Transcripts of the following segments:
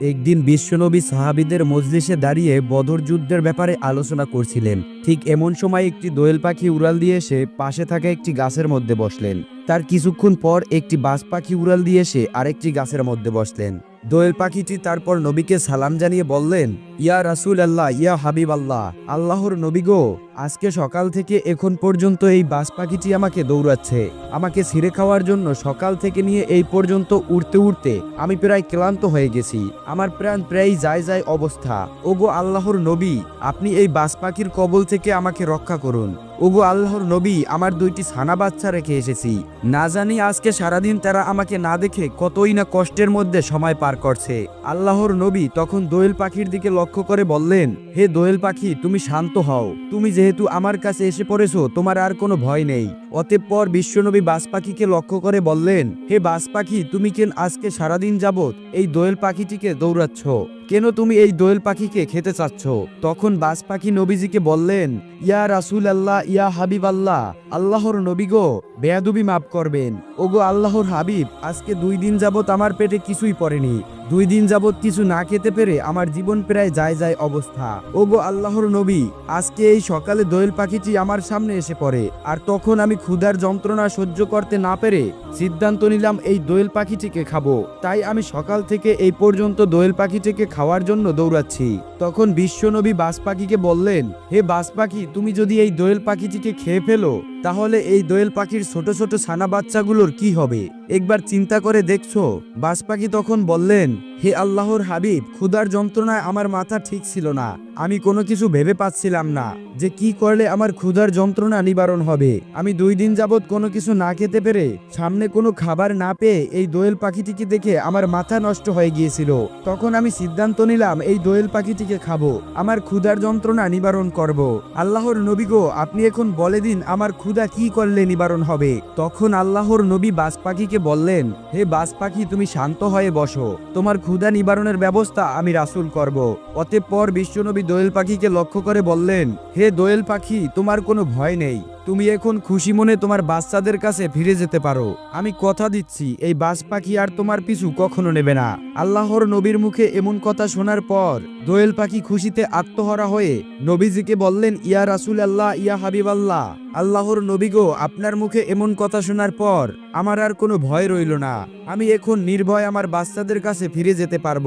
একদিন বিশ্বনবী সাহাবিদের মজলিসে দাঁড়িয়ে বদর যুদ্ধের ব্যাপারে আলোচনা করছিলেন। ঠিক এমন সময় একটি দোয়েল পাখি উড়াল দিয়ে এসে পাশে থাকা একটি গাছের মধ্যে বসলেন। তার কিছুক্ষণ পর একটি বাজ পাখি উড়াল দিয়ে এসে আরেকটি গাছের মধ্যে বসলেন। দোয়েল পাখিটি তারপর নবীকে সালাম জানিয়ে বললেন, ইয়া রাসূল আল্লাহ ইয়া হাবিব আল্লাহ আল্লাহর নবী গো, আজকে সকাল থেকে এখন পর্যন্ত এই বাস পাখিটি আমাকে দৌড়াচ্ছে। আমাকে ছিঁড়ে খাওয়ার জন্য সকাল থেকে নিয়ে এই পর্যন্ত উড়তে উড়তে আমি প্রায় ক্লান্ত হয়ে গেছি। আমার প্রাণ প্রায় যায় যায় অবস্থা। ওগো আল্লাহর নবী, আপনি এই বাজ পাখির কবল থেকে আমাকে রক্ষা করুন। ওগো আল্লাহর নবী, আমার দুইটি ছানা বাচ্চা রেখে এসেছি। না জানি আজকে সারাদিন তারা আমাকে না দেখে কতই না কষ্টের মধ্যে সময় পার করছে। আল্লাহর নবী তখন দোয়েল পাখির দিকে লক্ষ্য করে বললেন, হে দোয়েল পাখি, তুমি শান্ত হও। তুমি যেহেতু আমার কাছে এসে পড়েছো, তোমার আর কোনো ভয় নেই। অতঃপর বিশ্বনবী বাস পাখিকে লক্ষ্য করে বললেন, হে বাস পাখি তুমি কেন আজকে সারাদিন যাবত এই দোয়েল পাখিটিকে দৌড়াচ্ছ? কেন তুমি এই দোয়েল পাখিকে খেতে চাচ্ছ? তখন বাস পাখি নবীজিকে বললেন, ইয়া রাসুল আল্লাহ ইয়া হাবিব আল্লাহ আল্লাহর নবী গো, বেয়াদুবি মাফ করবেন। ওগো আল্লাহর হাবিব, আজকে দুই দিন যাবত আমার পেটে কিছুই পড়েনি। দুই দিন যাবৎ কিছু না খেতে পেরে আমার জীবন প্রায় যায় যায় অবস্থা। ওগো আল্লাহর নবী, আজকে এই সকালে দোয়েল পাখিটি আমার সামনে এসে পড়ে, আর তখন আমি ক্ষুধার যন্ত্রণা সহ্য করতে না পেরে সিদ্ধান্ত নিলাম এই দোয়েল পাখিটিকে খাব। তাই আমি সকাল থেকে এই পর্যন্ত দোয়েল পাখিটিকে খাওয়ার জন্য দৌড়াচ্ছি। তখন বিশ্বনবী বাস পাখিকে বললেন, হে বাস পাখি তুমি যদি এই দোয়েল পাখিটিকে খেয়ে ফেলো, তাহলে এই দোয়েল পাখির ছোট ছোট সানা বাচ্চাগুলোর কি হবে? একবার চিন্তা করে দেখছ বাস পাখি তখন বললেন হে আল্লাহর হাবিব, ক্ষুধার যন্ত্রণায় আমার মাথা ঠিক ছিল না। আমি কোনো কিছু ভেবে পাচ্ছিলাম না যে কি করলে আমার ক্ষুধার যন্ত্রণা নিবারণ হবে। আমি দুই দিন যাবৎ কোনো কিছু না খেতে পেরে সামনে কোনো খাবার না পেয়ে এই দোয়েল পাখিটিকে দেখে আমার মাথা নষ্ট হয়ে গিয়েছিল। তখন আমি সিদ্ধান্ত নিলাম, এই দোয়েল পাখিটিকে খাব। আমার ক্ষুধার যন্ত্রণা নিবারণ করব। আল্লাহর নবী গো, আপনি এখন বলে দিন আমার ক্ষুধা কি করলে নিবারণ হবে। তখন আল্লাহর নবী বাস পাখিকে বললেন, হে বাস পাখি, তুমি শান্ত হয়ে বসো। তোমার ক্ষুধা নিবারণের ব্যবস্থা আমি রাসুল করব। অতঃপর বিশ্বনবী দোয়েল পাখিকে লক্ষ্য করে বললেন, হে দোয়েল পাখি, তোমার কোনো ভয় নেই। তুমি এখন খুশি মনে তোমার বাচ্চাদের কাছে ফিরে যেতে পারো। আমি কথা দিচ্ছি, এই বাস পাখি আর তোমার পিছু কখনো নেবে না। আল্লাহর নবীর মুখে এমন কথা শোনার পর দোয়েল পাখি খুশিতে আত্মহরা হয়ে নবীজিকে বললেন, ইয়া রাসুল আল্লাহ ইয়া হাবিব আল্লাহ আল্লাহর নবী গো, আপনার মুখে এমন কথা শোনার পর আমার আর কোনো ভয় রইল না। আমি এখন নির্ভয় আমার বাচ্চাদের কাছে ফিরে যেতে পারব।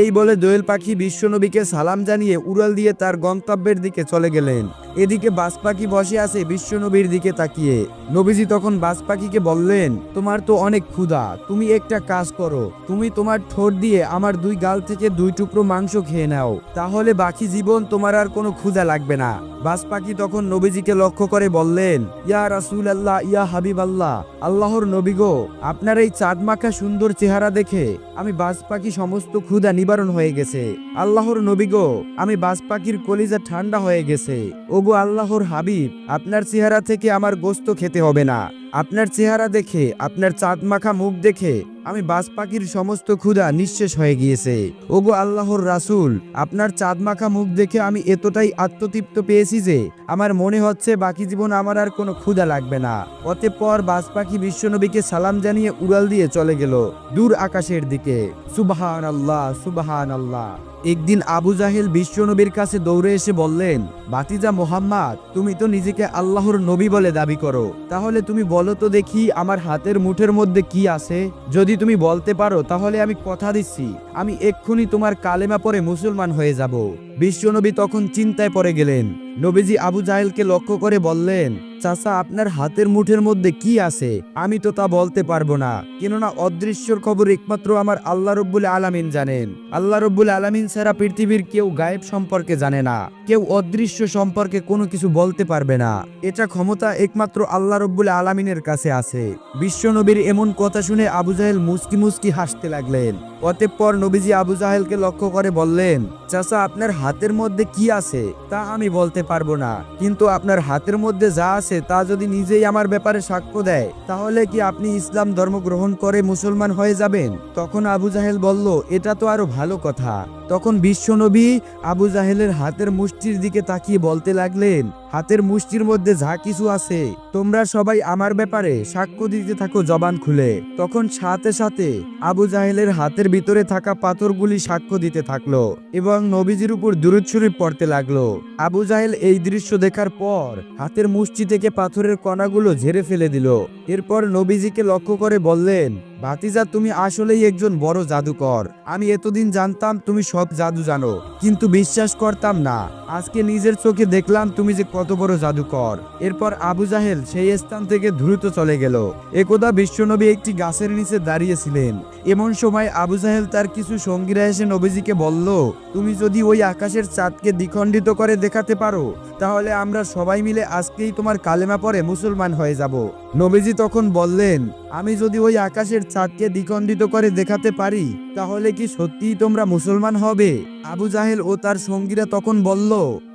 এই বলে দোয়েল পাখি বিশ্বনবীকে সালাম জানিয়ে উড়াল দিয়ে তার গন্তব্যের দিকে চলে গেলেন। এদিকে বাস পাখি বসে আছে বিশ্বনবীর দিকে তাকিয়ে। নবীজি তখন বাস পাখিকে বললেন, তোমার তো অনেক ক্ষুধা, তুমি একটা কাজ করো। তুমি তোমার ঠোঁট দিয়ে আমার দুই গাল থেকে দুই টুকরো মাংস খেয়ে নাও। তাহলে বাকি জীবন তোমার আর কোনো ক্ষুধা লাগবে না। বাস পাখি তখন নবীজিকে লক্ষ্য করে বললেন, ইয়া রাসুল আল্লাহ ইয়া হাবিব আল্লাহ আল্লাহর নবী গো, আপনার এই চাঁদ মাখা সুন্দর চেহারা দেখে আমি বাস পাখি সমস্ত ক্ষুধা নিবারণ হয়ে গেছে। আল্লাহর নবী গো, আমি বাস পাখির কলিজা ঠান্ডা হয়ে গেছে। ওগো আল্লাহর হাবিব আপনার চেহারা থেকে আমার গোস্ত খেতে হবে না। আপনার চেহারা দেখে, আপনার চাঁদ মাখা মুখ দেখে আমি বাস পাখির সমস্ত ক্ষুধা নিঃশেষ হয়ে গিয়েছে। ওগো আল্লাহর রাসূল, আপনার চাঁদ মাখা মুখ দেখে আমি এতটাই আত্মতৃপ্ত পেয়েছি যে আমার মনে হচ্ছে বাকি জীবন আমার আর কোনো ক্ষুধা লাগবে না। অতঃপর বাস পাখি বিশ্বনবীকে সালাম জানিয়ে উড়াল দিয়ে চলে গেল দূর আকাশের দিকে। সুবাহান আল্লাহ সুবাহান আল্লাহ একদিন আবু জাহেল বিশ্বনবীর কাছে দৌড়ে এসে বললেন বাতিজা মোহাম্মদ, তুমি তো নিজেকে আল্লাহর নবী বলে দাবি করো। তাহলে তুমি তো দেখি আমার হাতের মুঠের মধ্যে কি আছে? যদি তুমি বলতে পারো, তাহলে আমি কথা দিচ্ছি। আমি এক্ষুনি তোমার কালেমা পরে মুসলমান হয়ে যাব। বিশ্বনবী তখন চিন্তায় পড়ে গেলেন। নবীজি আবু জাহেলকে লক্ষ্য করে বললেন চাচা, আপনার হাতের মুঠের মধ্যে কি আছে? আমি তো তা বলতে পারব না। কেননা অদৃশ্যর খবর একমাত্র আমার আল্লাহ রব্বুল আলামিন জানেন। আল্লাহ রব্বুল আলামিন ছাড়া পৃথিবীর কেউ গায়েব সম্পর্কে জানে না। কেউ অদৃশ্য সম্পর্কে কোনো কিছু বলতে পারবে না। এটা ক্ষমতা একমাত্র আল্লাহ রব্বুল আলামিনের কাছে আছে। বিশ্বনবীর এমন কথা শুনে আবু জাহেল মুস্কি মুস্কি হাসতে লাগলেন। অতঃপর নবীজি আবু জাহেলকে লক্ষ্য করে বললেন, চাচা, আপনার হাতের মধ্যে কি আছে? তা আমি বলতে পারব না। কিন্তু আপনার হাতের মধ্যে যা আছে তা যদি নিজেই আমার ব্যাপারে সাক্ষ্য দেয়, তাহলে কি আপনি ইসলাম ধর্ম গ্রহণ করে মুসলমান হয়ে যাবেন? তখন আবু জাহেল বলল, এটা তো আরও ভালো কথা। তখন বিশ্বনবী আবু জাহেলের হাতের মুষ্টির দিকে তাকিয়ে বলতে লাগলেন হাতের মুষ্টির মধ্যে যা কিছু আছে, তোমরা সবাই আমার ব্যাপারে সাক্ষ্য দিতে থাকো জবান খুলে। তখন সাথে সাথে আবু জাহেলের হাতের ভিতরে থাকা পাথরগুলি সাক্ষ্য দিতে থাকল এবং নবীজির উপর দুরুদ শরীফ পড়তে লাগল। আবু জাহেল এই দৃশ্য দেখার পর হাতের মুষ্টি থেকে পাথরের কণাগুলো ঝেড়ে ফেলে দিল। এরপর নবীজিকে লক্ষ্য করে বললেন ভাতিজা, তুমি আসলেই একজন বড় জাদুকর। আমি এতদিন জানতাম তুমি সব জাদু জানো, কিন্তু বিশ্বাস করতাম না। আজকে নিজের চোখে দেখলাম তুমি যে কত বড় জাদুকর। এরপর আবু জাহেল সেই স্থান থেকে দ্রুত চলে গেল। একদা বিশ্বনবী একটি গাছের নিচে দাঁড়িয়েছিলেন। এমন সময় আবু জাহেল তার কিছু সঙ্গীরা এসে নবীজিকে বলল, তুমি যদি ওই আকাশের চাঁদকে দ্বিখণ্ডিত করে দেখাতে পারো, তাহলে আমরা সবাই মিলে আজকেই তোমার কালেমা পরে মুসলমান হয়ে যাব। নবীজি তখন বললেন, আমি যদি ওই আকাশের চাঁদকে দ্বিখণ্ডিত করে দেখাতে পারি, তাহলে কি সত্যিই তোমরা মুসলমান হবে? আবু জাহেল ও তার সঙ্গীরা তখন বলল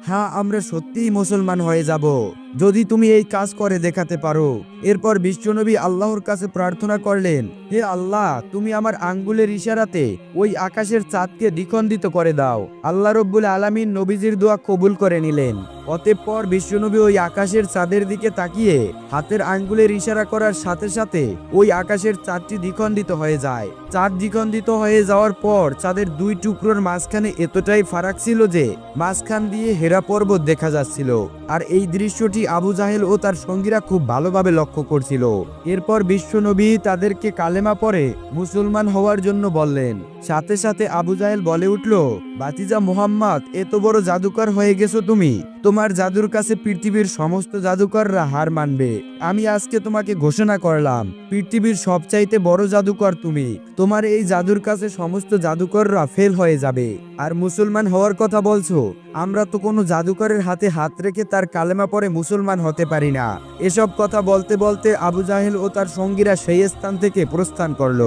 হ্যাঁ আমরা সত্যিই মুসলমান হয়ে যাব। যদি তুমি এই কাজ করে দেখাতে পারো। এরপর বিশ্বনবী আল্লাহর কাছে প্রার্থনা করলেন, হে আল্লাহ, তুমি আমার আঙ্গুলের ইশারাতে ওই আকাশের চাঁদকে দ্বিখণ্ডিত করে দাও। আল্লাহ রব্বুল আলামিন নবীজির দোয়া কবুল করে নিলেন। অতঃপর বিশ্বনবী ওই আকাশের চাঁদের দিকে তাকিয়ে হাতের আঙ্গুলের ইশারা করার সাথে সাথে ওই আকাশের চাঁদটি দ্বিখণ্ডিত হয়ে যায়। চাঁদ দ্বিখণ্ডিত হয়ে যাওয়ার পর চাঁদের দুই টুকরোর মাঝখানে এতটাই ফারাক ছিল যে মাঝখান দিয়ে হেরা পর্বত দেখা যাচ্ছিল। আর এই দৃশ্যটি আবু জাহেল ও তার সঙ্গীরা খুব ভালোভাবে লক্ষ্য করছিল। এরপর বিশ্বনবী তাদেরকে কালেমা পরে মুসলমান হওয়ার জন্য বললেন। সাথে সাথে আবু জাহেল বলে উঠল বাতিজা মোহাম্মদ এত বড় জাদুকর হয়ে গেছো তুমি। তোমার জাদুর কাছে পৃথিবীর সমস্ত জাদুকররা হার মানবে। আমি আজকে তোমাকে ঘোষণা করলাম, পৃথিবীর সবচাইতে বড় জাদুকর তুমি। তোমার এই জাদুর কাছে সমস্ত জাদুকররা ফেল হয়ে যাবে। আর মুসলমান হওয়ার কথা বলছো? আমরা তো কোনো জাদুকরের হাতে হাত রেখে তার কালেমা পরে মুসলমান হতে পারি না। এসব কথা বলতে বলতে আবু জাহেল ও তার সঙ্গীরা সেই স্থান থেকে প্রস্থান করল।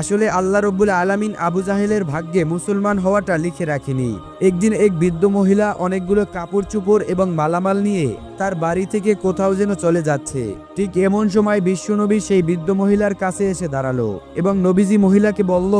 আসলে আল্লাহ রব্বুল আলামিন আবু জাহেলের ভাগ্যে মুসলমান হওয়াটা লিখে রাখেনি। একদিন এক বৃদ্ধ মহিলা অনেকগুলো কাপড় চুপড় এবং মালামাল নিয়ে তার বাড়ি থেকে কোথাও যেন চলে যাচ্ছে। ঠিক এমন সময় বিশ্বনবী সেই বৃদ্ধ মহিলার কাছে এসে দাঁড়াল এবং নবীজি মহিলাকে বলল,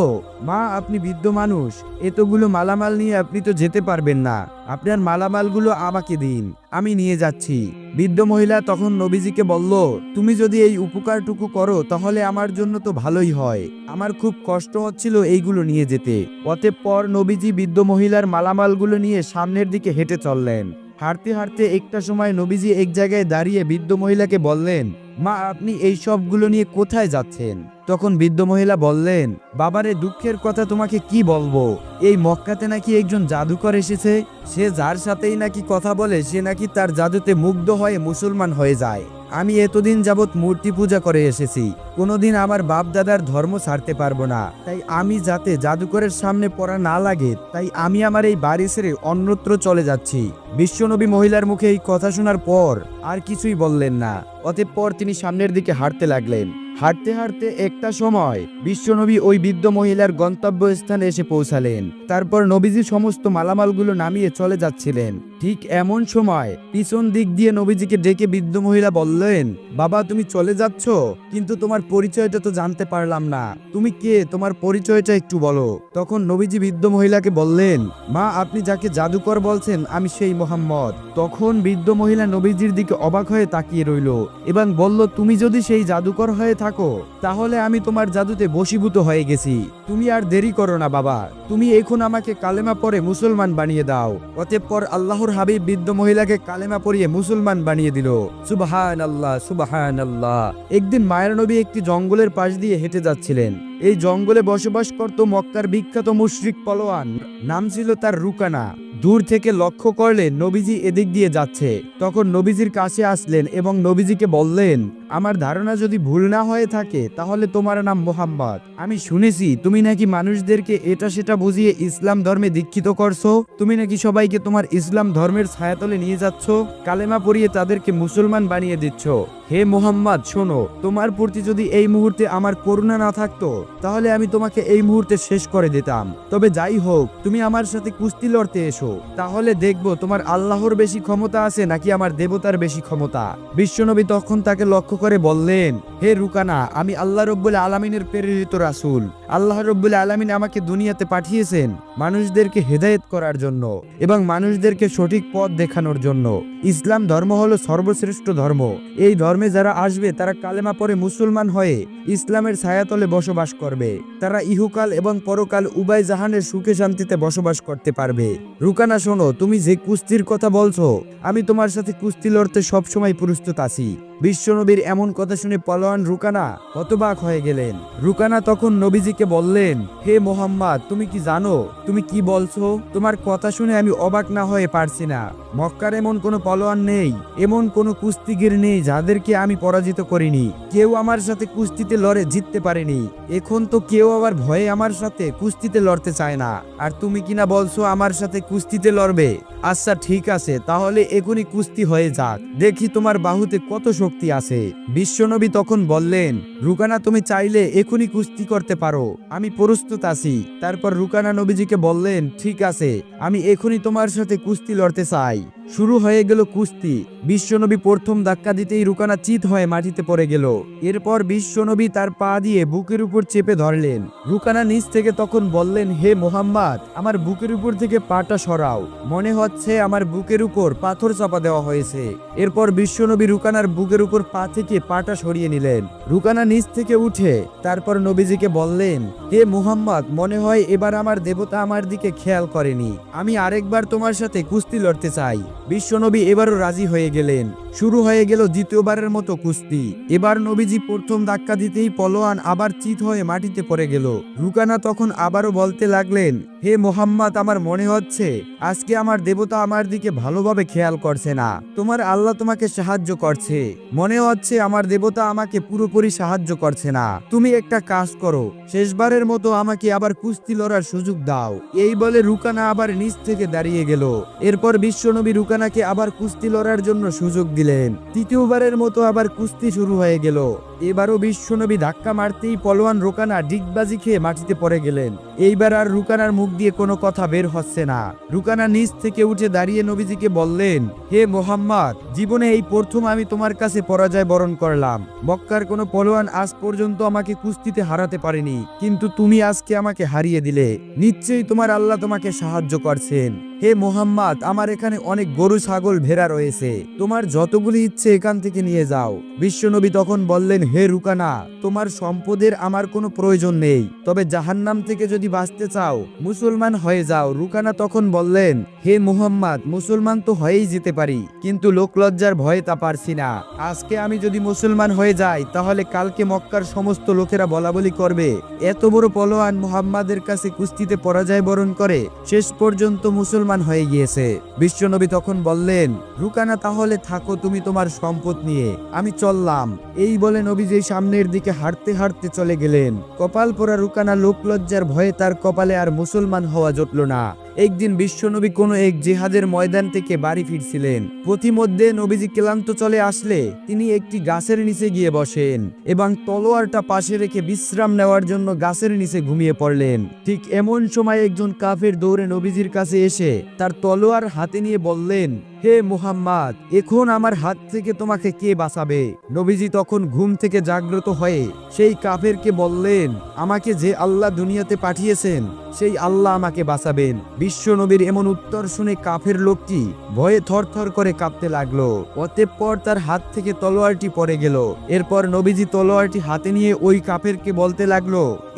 মা, আপনি বৃদ্ধ মানুষ, এতগুলো মালামাল নিয়ে আপনি তো যেতে পারবেন না। আপনার মালামালগুলো আমাকে দিন, আমি নিয়ে যাচ্ছি। বৃদ্ধ মহিলা তখন নবীজিকে বলল, তুমি যদি এই উপকারটুকু করো, তাহলে আমার জন্য তো ভালোই হয়। আমার খুব কষ্ট হচ্ছিল এইগুলো নিয়ে যেতে। অতঃপর নবীজি বৃদ্ধ মহিলার মালামালগুলো নিয়ে সামনের দিকে হেঁটে চললেন। হাঁটতে হাঁটতে একটা সময় নবীজি এক জায়গায় দাঁড়িয়ে বৃদ্ধ মহিলাকে বললেন মা, আপনি এই সবগুলো নিয়ে কোথায় যাচ্ছেন? তখন বৃদ্ধ মহিলা বললেন, বাবারে, দুঃখের কথা তোমাকে কি বলব? এই মক্কাতে নাকি একজন জাদুকর এসেছে। সে যার সাথেই নাকি কথা বলে, সে নাকি তার জাদুতে মুগ্ধ হয়ে মুসলমান হয়ে যায়। আমি এতদিন যাবৎ মূর্তি পূজা করে এসেছি। কোনোদিন আমার বাপ দাদার ধর্ম ছাড়তে পারব না। তাই আমি যাতে জাদুকরের সামনে পড়া না লাগে, তাই আমি আমার এই বাড়ি ছেড়ে অন্যত্র চলে যাচ্ছি। বিশ্বনবী মহিলার মুখে এই কথা শোনার পর আর কিছুই বললেন না। অতঃপর তিনি সামনের দিকে হাঁটতে লাগলেন। হাঁটতে হাঁটতে একটা সময় বিশ্বনবী ওই বৃদ্ধ মহিলার গন্তব্য স্থানে এসে পৌঁছালেন। তারপর নবীজি সমস্ত মালামালগুলো নামিয়ে চলে যাচ্ছিলেন। ঠিক এমন সময় পিছন দিক দিয়ে নবীজিকে ডেকে বৃদ্ধ মহিলা বললেন, বাবা, তুমি চলে যাচ্ছ, কিন্তু তোমার পরিচয়টা তো জানতে পারলাম না। তুমি কে? তোমার পরিচয়টা একটু বলো। তখন নবীজি বৃদ্ধ মহিলাকে বললেন, মা, আপনি যাকে জাদুকর বলছেন, আমি সেই মোহাম্মদ। তখন বৃদ্ধ মহিলা নবীজির দিকে অবাক হয়ে তাকিয়ে রইল এবং বলল, তুমি যদি সেই জাদুকর হয়ে থাকো, তাহলে আমি তোমার জাদুতে বশীভূত হয়ে গেছি। তুমি আর দেরি করো না, বাবা। তুমি এখন আমাকে কালেমা পরে মুসলমান বানিয়ে দাও। অতঃপর আল্লাহর হাবিব বৃদ্ধ মহিলাকে কালেমা পরিয়ে মুসলমান বানিয়ে দিল। সুবাহান আল্লাহ সুবাহান আল্লাহ একদিন মায়ের নবী একটি জঙ্গলের পাশ দিয়ে হেঁটে যাচ্ছিলেন। এই জঙ্গলে বসবাস করত মক্কার বিখ্যাত মুশরিক পলোয়ান। নাম ছিল তার রুকানা। দূর থেকে লক্ষ্য করলে নবীজি এদিক দিয়ে যাচ্ছে। তখন নবীজির কাছে আসলেন এবং নবীজিকে বললেন আমার ধারণা যদি ভুল না হয়ে থাকে, তাহলে তোমার নাম মোহাম্মদ। আমি শুনেছি, তুমি নাকি মানুষদেরকে এটা সেটা বুঝিয়ে ইসলাম ধর্মে দীক্ষিত করছ? তুমি নাকি সবাইকে তোমার ইসলাম ধর্মের ছায়াতলে নিয়ে যাচ্ছ? কালেমা পরিয়ে তাদেরকে মুসলমান বানিয়ে দিচ্ছ। হে মোহাম্মদ, শোনো, তোমার প্রতি যদি এই মুহূর্তে আমার করুণা না থাকতো, তাহলে আমি তোমাকে এই মুহূর্তে শেষ করে দিতাম। তবে যাই হোক, তুমি আমার সাথে কুস্তি লড়তে এসো। তাহলে দেখব তোমার আল্লাহর বেশি ক্ষমতা আছে নাকি আমার দেবতার বেশি ক্ষমতা। বিশ্বনবী তখন তাকে লক্ষ্য করে বললেন, হে রুকানা, আমি আল্লাহ রব্বুল আলমিনের প্রেরিত রাসূল। আল্লাহ রব্বুল আলমিন আমাকে দুনিয়াতে পাঠিয়েছেন মানুষদেরকে হেদায়েত করার জন্য এবং মানুষদেরকে সঠিক পথ দেখানোর জন্য। ইসলাম ধর্ম হলো সর্বশ্রেষ্ঠ ধর্ম। এই ধর্মে যারা আসবে, তারা কালেমা পরে মুসলমান হয়ে ইসলামের ছায়াতলে বসবাস করবে। তারা ইহুকাল এবং পরকাল উবাই জাহানের সুখে শান্তিতে বসবাস করতে পারবে। রুকানা, শোনো, তুমি যে কুস্তির কথা বলছো, আমি তোমার সাথে কুস্তি লড়তে সবসময় প্রস্তুত আছি। বিশ্বনবীর এমন কথা শুনে পলোয়ান রুকানা হতবাক হয়ে গেলেন। রুকানা তখন নবীজিকে বললেন, হে মোহাম্মদ, তুমি কি জানো? তুমি কি বলছো? তোমার কথা শুনে আমি অবাক না হয়ে পারছি না। মক্কার এমন কোনো পলোয়ান নেই, এমন কোনো কুস্তিগির নেই যাদেরকে আমি পরাজিত করিনি। কেউ আমার সাথে কুস্তিতে লড়ে জিততে পারেনি। এখন তো কেউ আবার ভয়ে আমার সাথে কুস্তিতে লড়তে চায় না। আর তুমি কিনা বলছো আমার সাথে কুস্তিতে লড়বে? আচ্ছা ঠিক আছে, তাহলে এখনই কুস্তি হয়ে যাক। দেখি তোমার বাহুতে কত শক্তি আছে। বিশ্বনবী তখন বললেন, রুকানা, তুমি চাইলে এখনই কুস্তি করতে পারো। আমি প্রস্তুত আছি। তারপর রুকানা নবীজিকে বললেন, ঠিক আছে, আমি এখনই তোমার সাথে কুস্তি লড়তে চাই। শুরু হয়ে গেল কুস্তি। বিশ্বনবী প্রথম ধাক্কা দিতেই রুকানা চিত হয়ে মাটিতে পড়ে গেল। এরপর বিশ্বনবী তার পা দিয়ে বুকের উপর চেপে ধরলেন। রুকানা নিচ থেকে তখন বললেন, হে মোহাম্মদ, আমার বুকের উপর থেকে পাটা সরাও। মনে হচ্ছে আমার বুকের উপর পাথর চাপা দেওয়া হয়েছে। এরপর বিশ্বনবী রুকানার বুকের উপর পা থেকে পাটা সরিয়ে নিলেন। রুকানা নিচ থেকে উঠে তারপর নবীজিকে বললেন, হে মুহাম্মদ, মনে হয় এবার আমার দেবতা আমার দিকে খেয়াল করেনি। আমি আরেকবার তোমার সাথে কুস্তি লড়তে চাই। বিশ্বনবী এবারও রাজি হয়ে গেলেন। শুরু হয়ে গেল দ্বিতীয়বারের মতো কুস্তি। এবার নবীজি প্রথম ধাক্কা দিতেই পলোয়ান আবার চিত হয়ে মাটিতে পড়ে গেল। রুকানা তখন আবারও বলতে লাগলেন, হে মোহাম্মদ, আমার মনে হচ্ছে আজকে আমার দেবতা আমার দিকে ভালোভাবে খেয়াল করছে না। তোমার আল্লাহ তোমাকে সাহায্য করছে। মনে হচ্ছে আমার দেবতা আমাকে পুরোপুরি সাহায্য করছে না। তুমি একটা কাজ করো, শেষবারের মতো আমাকে আবার কুস্তি লড়ার সুযোগ দাও। এই বলে রুকানা আবার নিচ থেকে দাঁড়িয়ে গেল। এরপর বিশ্বনবী রুকানাকে আবার কুস্তি লড়ার জন্য সুযোগ দিলেন। তৃতীয়বারের মতো আবার কুস্তি শুরু হয়ে গেল। এবারও বিশ্বনবী ধাক্কা মারতেই পলোয়ান রুকানা ডিগবাজি খেয়ে মাটিতে পড়ে গেলেন। এইবার আর রুকানার মুখ দিয়ে কোনো কথা বের হচ্ছে না। রুকানা নিচ থেকে উঠে দাঁড়িয়ে নবীজিকে বললেন, হে মোহাম্মদ, জীবনে এই প্রথম আমি তোমার কাছে পরাজয় বরণ করলাম। মক্কার কোনো পলোয়ান আজ পর্যন্ত আমাকে কুস্তিতে হারাতে পারেনি। কিন্তু তুমি আজকে আমাকে হারিয়ে দিলে। নিশ্চয়ই তোমার আল্লাহ তোমাকে সাহায্য করছেন। হে মোহাম্মদ, আমার এখানে অনেক গরু, ছাগল, ভেড়া রয়েছে। তোমার যতগুলি ইচ্ছে এখান থেকে নিয়ে যাও। বিশ্বনবী তখন বললেন, হে রুকানা, তোমার সম্পদের আমার কোনো প্রয়োজন নেই। তবে জাহান্নাম থেকে যদি বাঁচতে চাও, মুসলমান হয়ে যাও। রুকানা তখন বললেন, হে মুহাম্মদ, মুসলমান তো হয়েই যেতে পারি, কিন্তু লোকলজ্জার ভয়ে তা পারছি না। আজকে আমি যদি মুসলমান হয়ে যাই, তাহলে কালকে মক্কার সমস্ত লোকেরা বলা বলি করবে, এত বড় পলোয়ান মোহাম্মদের কাছে কুস্তিতে পরাজয় বরণ করে, শেষ পর্যন্ত মুসলমান হয়ে গিয়েছে। বিশ্বনবী তখন বললেন, রুকানা, তাহলে থাকো তুমি তোমার সম্পদ নিয়ে। আমি চললাম। এই বলে নবী যে সামনের দিকে হাঁটতে হাঁটতে চলে গেলেন। কপাল পরা রুকানা লোকলজ্জার ভয়ে তার কপালে আর মুসলমান হওয়া জটল না। একদিন বিশ্বনবী কোনো এক জেহাদের ময়দান থেকে বাড়ি ফিরছিলেন। প্রতিমধ্যে নবীজি ক্লান্ত চলে আসলে তিনি একটি গাছের নিচে গিয়ে বসেন এবং তলোয়ারটা পাশে রেখে বিশ্রাম নেওয়ার জন্য গাছের নিচে ঘুমিয়ে পড়লেন। ঠিক এমন সময় একজন কাফের দৌড়ে নবীজির কাছে এসে তার তলোয়ার হাতে নিয়ে বললেন, হে মুহাম্মদ, এখন আমার হাত থেকে তোমাকে কে বাঁচাবে? নবীজি তখন ঘুম থেকে জাগ্রত হয়ে সেই কাফেরকে বললেন, আমাকে যে আল্লাহ দুনিয়াতে পাঠিয়েছেন সেই আল্লাহ আমাকে বাঁচাবেন। বিশ্ব নবীর এমন উত্তর শুনে কাফের লোকটি ভয়ে থরথর করে কাঁপতে লাগল। অতঃপর তার হাত থেকে তলোয়ারটি পড়ে গেল। এরপর নবীজি তলোয়ারটি হাতে নিয়ে ওই কাফেরকে বলতে লাগল,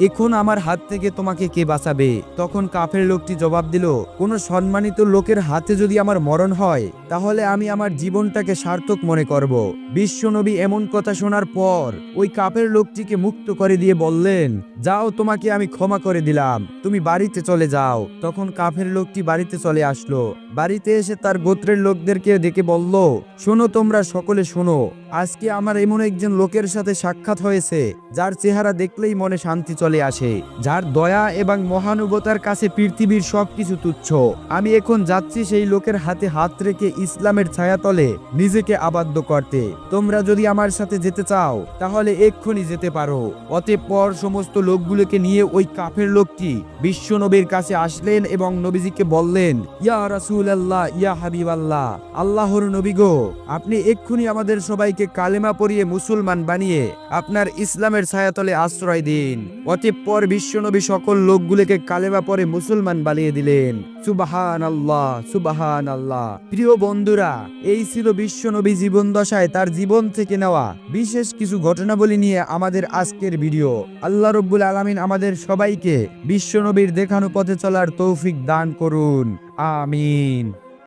এখন আমার হাত থেকে তোমাকে কে বাঁচাবে? তখন কাফের লোকটি জবাব দিল, কোনো সম্মানিত লোকের হাতে যদি আমার মরণ হয়, তাহলে আমি আমার জীবনটাকে সার্থক মনে করব। বিশ্বনবী এমন কথা শোনার পর ওই কাপের লোকটিকে মুক্ত করে দিয়ে বললেন, যাও, তোমাকে আমি ক্ষমা করে দিলাম। তুমি বাড়িতে চলে যাও। তখন কাফের লোকটি বাড়িতে চলে আসলো। বাড়িতে এসে তার গোত্রের লোকদেরকে দেখে বলল, শোনো তোমরা সকলে শোনো। আজকে আমার এমন একজন লোকের সাথে সাক্ষাৎ হয়েছে, যার চেহারা দেখলেই মনে শান্তি চলে আসে, যার দয়া এবং মহানুভতার কাছে পৃথিবীর সবকিছু তুচ্ছ। আমি এখন যাচ্ছি সেই লোকের হাতে হাত রেখে ইসলামের ছায়াতলে নিজেকে আবদ্ধ করতে। তোমরা যদি আমার সাথে যেতে চাও, তাহলে এক্ষুনি যেতে পারো। অতঃপর সমস্ত লোকগুলোকে নিয়ে ওই কাফের লোকটি বিশ্ব নবীর কাছে আসলেন এবং নবীজিকে বললেন, ইয়া রাসূল আল্লাহ ইয়া হাবিব আল্লাহ আল্লাহর নবী গো, আপনি এক্ষুনি আমাদের সবাইকে লোকগুলিকে কালেমা পরিয়ে মুসলমান বানিয়ে আপনার ইসলামের ছায়াতলে আশ্রয় দিন। অতঃপর বিশ্বনবী সকল লোকগুলিকে কালেমা পরে মুসলমান বানিয়ে দিলেন। সুবাহান আল্লাহ সুবাহান আল্লাহ প্রিয় বন্ধুরা, এই ছিল বিশ্বনবী জীবন দশায় তার জীবন থেকে নেওয়া বিশেষ কিছু ঘটনাবলী নিয়ে আমাদের আজকের ভিডিও। আল্লাহ রব্বুল আলামিন আমাদের সবাইকে বিশ্বনবীর দেখানো পথে চলার তৌফিক দান করুন। আমিন।